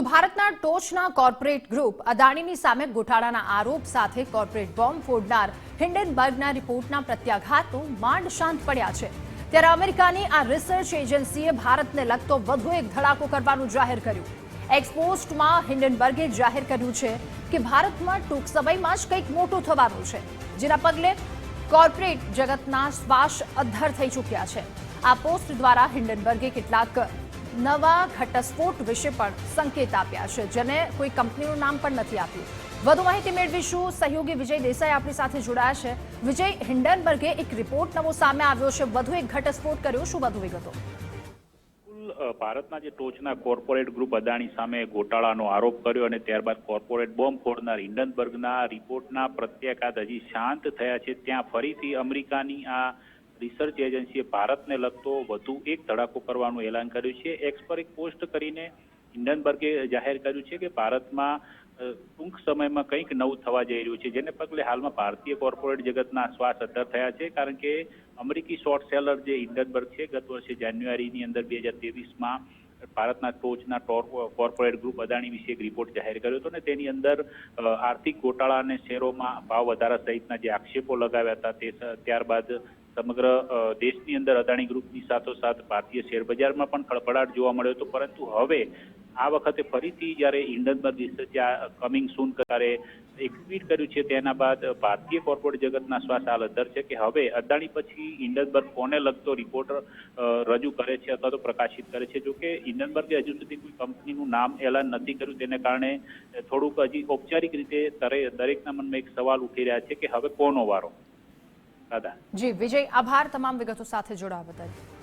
તો ભારતના ટોચના કોર્પોરેટ ગ્રુપ અદાણીની સામે ગોટાળાના આરોપ સાથે કોર્પોરેટ બોમ્બ ફોડનાર હિન્ડનબર્ગના રિપોર્ટના પ્રત્યાઘાતો માંડ શાંત પડ્યા છે. ત્યારે અમેરિકાની આ રિસર્ચ એજન્સીએ ભારતને લગતો વધુ એક ધડાકો કરવાનું જાહેર કર્યું. એક્સપોસ્ટમાં હિન્ડનબર્ગે જાહેર કર્યું છે કે ભારતમાં ટૂંક સમયમાં જ કંઈક મોટું થવાનું છે, જેના પગલે કોર્પોરેટ જગતના શ્વાસ અદ્ધર થઈ ચૂક્યા છે. આ પોસ્ટ દ્વારા હિન્ડનબર્ગે કેટલાક નવા ઘટસ્ફોટ વિશે પણ સંકેત આપ્યા છે, જેને કોઈ કંપનીનું નામ પણ નથી આપ્યું. વધુ માહિતી મેળવીશું. સહયોગી વિજય દેસાઈ આપણી સાથે જોડાયા છે. વિજય હિન્ડનબર્ગે એક રિપોર્ટ નવો સામે આવ્યો છે. વધુ એક ઘટસ્ફોટ કર્યો. શું વધુ વિગતો? ભારતના જે ટોચના કોર્પોરેટ ગ્રુપ અદાણી સામે ગોટાળાનો આરોપ કર્યો અને ત્યારબાદ કોર્પોરેટ બોમ્બ ફોડનાર હિન્ડનબર્ગના રિપોર્ટના પ્રત્યાઘાત હજી શાંત થયા છે. ત્યાં ફરીથી અમેરિકાની આ રિસર્ચ એજન્સીએ ભારતને લગતો વધુ એક ધડાકો કરવાનું એલાન કર્યું છે. એક્સ પર એક પોસ્ટ કરીને હિન્ડનબર્ગે જાહેર કર્યું છે કે ભારતમાં ટૂંક સમયમાં કંઈક નવું થવા જઈ રહ્યું છે, જેને પગલે હાલમાં ભારતીય કોર્પોરેટ જગતના શ્વાસ અદ્ધર થયા છે, કારણ કે અમેરિકી શોર્ટ સેલર જે હિન્ડનબર્ગ છે, ગત વર્ષે જાન્યુઆરીની અંદર બે હજાર ત્રેવીસમાં ભારતના ટોચના કોર્પોરેટ ગ્રુપ અદાણી વિશે એક રિપોર્ટ જાહેર કર્યો હતો ને તેની અંદર આર્થિક ગોટાળા અને શેરોમાં ભાવ વધારા સહિતના જે આક્ષેપો લગાવ્યા હતા તે ત્યારબાદ સમગ્ર દેશની અંદર અદાણી ગ્રુપની સાથોસાથ ભારતીય શેરબજારમાં પણ ખળભળાટ જોવા મળ્યો હતો. પરંતુ હવે આ વખતે ફરીથી જ્યારે હિન્ડનબર્ગ રિસર્ચે કમિંગ સૂન ત્યારે એક ટ્વીટ કર્યું છે તેના બાદ ભારતીય કોર્પોરેટ જગતના શ્વાસ હાલ અદ્ધર છે કે હવે અદાણી પછી હિન્ડનબર્ગ કોને લગતો રિપોર્ટ રજૂ કરે છે અથવા તો પ્રકાશિત કરે છે? જોકે હિન્ડનબર્ગે હજુ સુધી કોઈ કંપનીનું નામ એલાન નથી કર્યું તેને કારણે થોડુંક હજી ઔપચારિક રીતે દરે- દરેકના મનમાં એક સવાલ ઉઠી રહ્યા છે કે હવે કોનો વારો? જી વિજય આભાર. તમામ વિગતો સાથે જોડાવા બદલ.